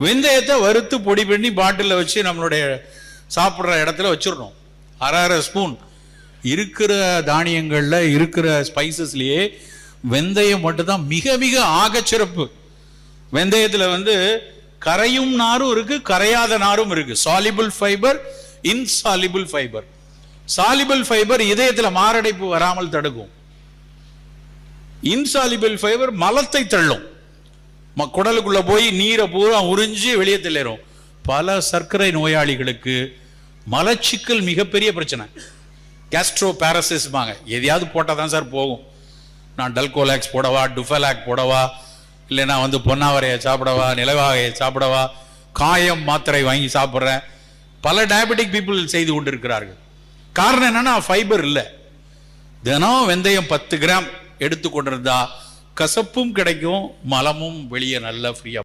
வெந்தயத்தை வறுத்து பொடி பண்ணி பாட்டிலில் வச்சு நம்மளுடைய சாப்பிட்ற இடத்துல வச்சிடணும். அரை அரை ஸ்பூன். இருக்கிற தானியங்களில் இருக்கிற ஸ்பைசஸ்லேயே வெந்தயம் மட்டும்தான் மிக மிக ஆகச்சிறப்பு. வெந்தயத்தில் வந்து கரையும் நாரும் இருக்கு கரையாத நாரும் இருக்கு. Soluble fibre insoluble fibre soluble fibre இதயத்தில் மாரடைப்பு வராமல் தடுக்கும். இன்சாலிபிள் ஃபைபர் மலத்தை தள்ளும். குடலுக்குள்ள போய் நீரை பூரா உறிஞ்சி வெளியே தள்ளிடும் பல சர்க்கரை நோயாளிகளுக்கு மலச்சிக்கல் மிகப்பெரிய பிரச்சனை. கேஸ்ட்ரோ பாங்க எதையாவது போட்டால் தான் சார் போகும். நான் டல்கோலாக்ஸ் போடவா டுஃபலாக் போடவா இல்லை நான் வந்து பொன்னாவரையை சாப்பிடவா நிலவாகையை சாப்பிடவா காயம் மாத்திரை வாங்கி சாப்பிட்றேன். பல டயபெட்டிக் பீப்புள் செய்து கொண்டிருக்கிறார்கள். காரணம் என்னன்னா ஃபைபர் இல்லை. தினம் வெந்தயம் பத்து கிராம் எடுத்து கொண்டிருந்தா கசப்பும் கிடைக்கும் மலமும் வெளியே நல்லா ஃப்ரீயா